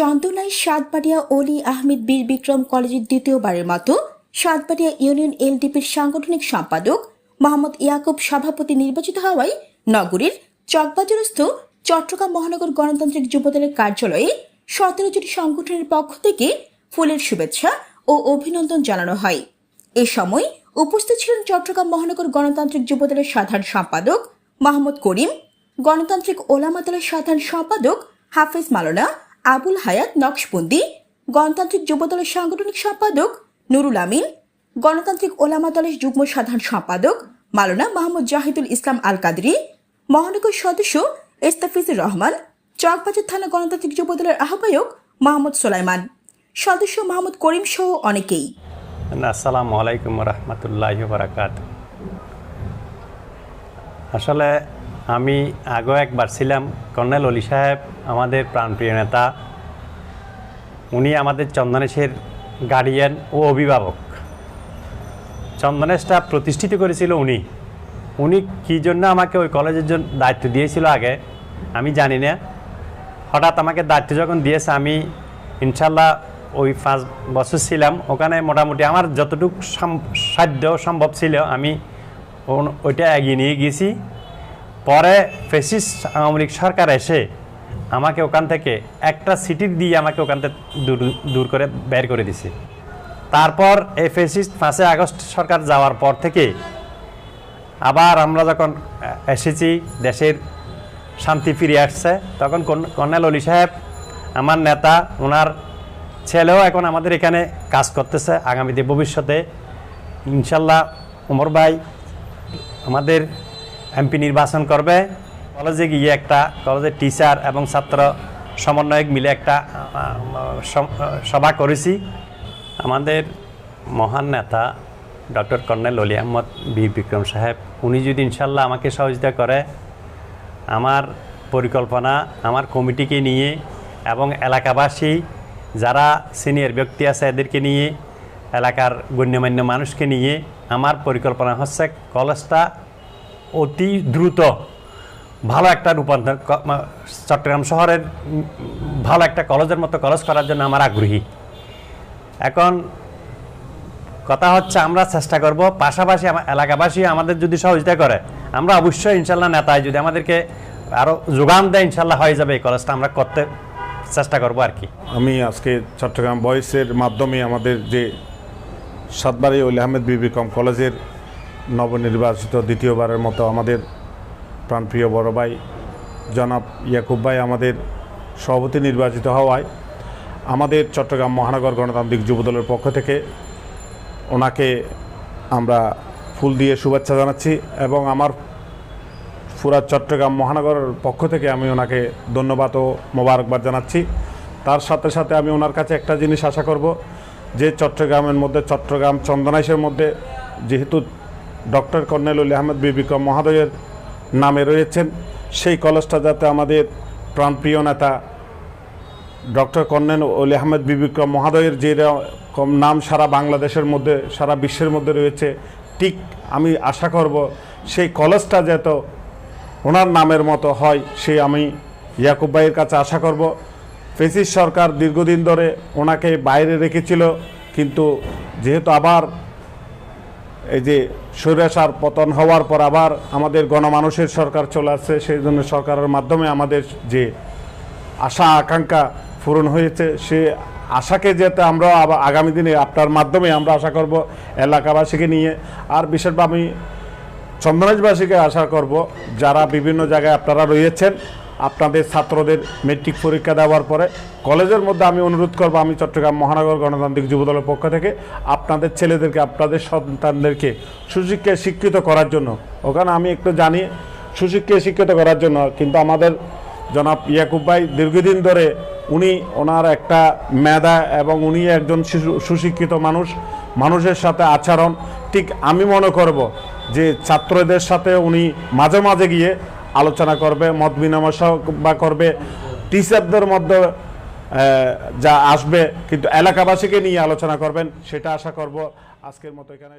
চন্দনায় সাতবাড়িয়া অলি আহমেদ বীর বিক্রম কলেজের দ্বিতীয়বারের মতো সাতবাড়িয়া ইউনিয়ন এলডিপির সাংগঠনিক সম্পাদক মোহাম্মদ ইয়াকুব সভাপতি নির্বাচিত হওয়ায় নগরীর চকবাজারস্থ চট্টগ্রাম মহানগর গণতান্ত্রিক যুবদলের কার্যালয়ে সতেরো জুটি সংগঠনের পক্ষ থেকে ফুলের শুভেচ্ছা ও অভিনন্দন জানানো হয়। এ সময় উপস্থিত ছিলেন চট্টগ্রাম মহানগর গণতান্ত্রিক যুবদলের সাধারণ সম্পাদক মাহমুদ করিম, গণতান্ত্রিক ওলামা দলের সাধারণ সম্পাদক হাফেজ মালানা আবুল হায়াত নকশবন্দি, গণতান্ত্রিক যুবদলের সাংগঠনিক সম্পাদক নুরুল আমিন, গণতান্ত্রিক ওলামা দলের যুগ্ম সাধারণ সম্পাদক মালানা মাহমুদ জাহিদুল ইসলাম আল কাদরি মহানগর সদস্য ইস্তাফিজুর রহমান, চকবাজার থানা গণতান্ত্রিক যুবদলের আহ্বায়ক মাহমুদ সোলাইমান। সদস্য মাহমুদ করিম সহ অনেকেই। আসসালামু আলাইকুম রহমতুল্লাহ আসলে আমি আগেও একবার ছিলাম। কর্নেল অলি সাহেব আমাদের প্রাণপ্রিয় নেতা। উনি আমাদের চন্দনেশের গার্ডিয়ান ও অভিভাবক। চন্দনেশটা প্রতিষ্ঠিত করেছিল উনি। উনি কী জন্য আমাকে ওই কলেজের জন্য দায়িত্ব দিয়েছিল আগে, আমি জানি না। হঠাৎ আমাকে দায়িত্ব যখন দিয়েছে, আমি ইনশাল্লাহ ওই পাঁচ বছর ছিলাম। ওখানে মোটামুটি আমার যতটুকু সাধ্য সম্ভব ছিল, আমি ওইটা এগিয়ে নিয়ে গেছি। পরে ফেসিস আওয়ামী লীগ সরকার এসে আমাকে ওখান থেকে একটা সিটি দিয়ে আমাকে ওখান থেকে দূর দূর করে বের করে দিছে। তারপর এই ফেসিস পাঁচই আগস্ট সরকার যাওয়ার পর থেকে আবার আমরা যখন এসেছি, দেশের শান্তি ফিরে আসছে, তখন কর্ন- কর্নেল অলি সাহেব, আমার নেতা, ওনার ছেলেও এখন আমাদের এখানে কাজ করতেছে। আগামীতে ভবিষ্যতে ইনশাল্লাহ উমর ভাই আমাদের এমপি নির্বাচন করবে। কলেজে গিয়ে একটা কলেজের টিচার এবং ছাত্র সমন্বয়ক মিলে একটা সভা করেছি। আমাদের মহান নেতা ডক্টর কর্নেল অলি আহমদ বীর বিক্রম সাহেব, উনি যদি ইনশাল্লাহ আমাকে সহযোগিতা করে, আমার পরিকল্পনা, আমার কমিটিকে নিয়ে এবং এলাকাবাসী, যারা সিনিয়র ব্যক্তি আছে এদেরকে নিয়ে, এলাকার গণ্যমান্য মানুষকে নিয়ে, আমার পরিকল্পনা হচ্ছে কলেজটা অতি দ্রুত ভালো একটা রূপান্তর চট্টগ্রাম শহরের ভালো একটা কলেজের মতো কলেজ করার জন্য আমার আগ্রহী। এখন কথা হচ্ছে আমরা চেষ্টা করব পাশাপাশি এলাকাবাসী আমাদের যদি সহযোগিতা করে, আমরা অবশ্যই ইনশাল্লাহ নেতায় যদি আমাদেরকে আরও যোগান দেয়, ইনশাল্লাহ হয়ে যাবে এই কলেজটা আমরা করতে চেষ্টা করব আর কি। আমি আজকে চট্টগ্রাম বয়েসের মাধ্যমে আমাদের যে সাতবাড়ি ওলি আহমেদ বিবি কম কলেজের নবনির্বাচিত দ্বিতীয়বারের মতো আমাদের প্রাণপ্রিয় বড় ভাই জনাব ইয়াকুব ভাই আমাদের সভাপতি নির্বাচিত হওয়ায় আমাদের চট্টগ্রাম মহানগর গণতান্ত্রিক যুবদলের পক্ষ থেকে ওনাকে আমরা ফুল দিয়ে শুভেচ্ছা জানাচ্ছি এবং আমার পুরা চট্টগ্রাম মহানগরের পক্ষ থেকে আমি ওনাকে ধন্যবাদ ও মোবারকবাদ জানাচ্ছি। তার সাথে সাথে আমি ওনার কাছে একটা জিনিস আশা করব, যে চট্টগ্রামের মধ্যে চট্টগ্রাম চন্দনাইশের মধ্যে যেহেতু ডক্টর কর্নেলুল আহমেদ বিবিক্রম মহাদয়ের নামে রয়েছেন। সেই কলেজটা যাতে আমাদের প্রাণপ্রিয় নেতা ডক্টর কর্নেল অলি আহমেদ বিবিক্রম মহাদয়ের যে নাম সারা বাংলাদেশের মধ্যে, সারা বিশ্বের মধ্যে রয়েছে, ঠিক আমি আশা করব সেই কলেজটা যেত ওনার নামের মতো হয় সে আমি ইয়াকুব ভাইয়ের কাছে আশা করব। ফেসিস সরকার দীর্ঘদিন ধরে ওনাকে বাইরে রেখেছিল, কিন্তু যেহেতু আবার এই যে স্বৈরাচার পতন হওয়ার পর আবার আমাদের গণমানুষের সরকার চলে আসছে, সেই জন্য সরকারের মাধ্যমে আমাদের যে আশা, আকাঙ্ক্ষা পূরণ হয়েছে, সে আশাকে যাতে আমরা আগামী দিনে আপনার মাধ্যমে আমরা আশা করব এলাকাবাসীকে নিয়ে। আর বিশেষভাবে আমি চন্দনাজবাসীকে আশা করব, যারা বিভিন্ন জায়গায় আপনারা রয়েছেন আপনাদের ছাত্রদের মেট্রিক পরীক্ষা দেওয়ার পরে কলেজের মধ্যে আমি অনুরোধ করব, আমি চট্টগ্রাম মহানগর গণতান্ত্রিক যুবদলের পক্ষ থেকে আপনাদের ছেলেদেরকে, আপনাদের সন্তানদেরকে সুশিক্ষায় শিক্ষিত করার জন্য। ওখানে আমি একটু জানি সুশিক্ষায় শিক্ষিত করার জন্য, কিন্তু আমাদের জনাব ইয়াকুব ভাই দীর্ঘদিন ধরে উনি ওনার একটা মেধা এবং উনি একজন সুশিক্ষিত মানুষ, মানুষের সাথে আচরণ। ঠিক আমি মনে করব যে ছাত্রদের সাথে উনি মাঝে মাঝে গিয়ে আলোচনা করবে, মত বিনিময় বা করবে। টিচারদের মধ্যে যা আসবে, কিন্তু এলাকাবাসীকে নিয়ে আলোচনা করবেন, সেটা আশা করব আজকের মতো এখানে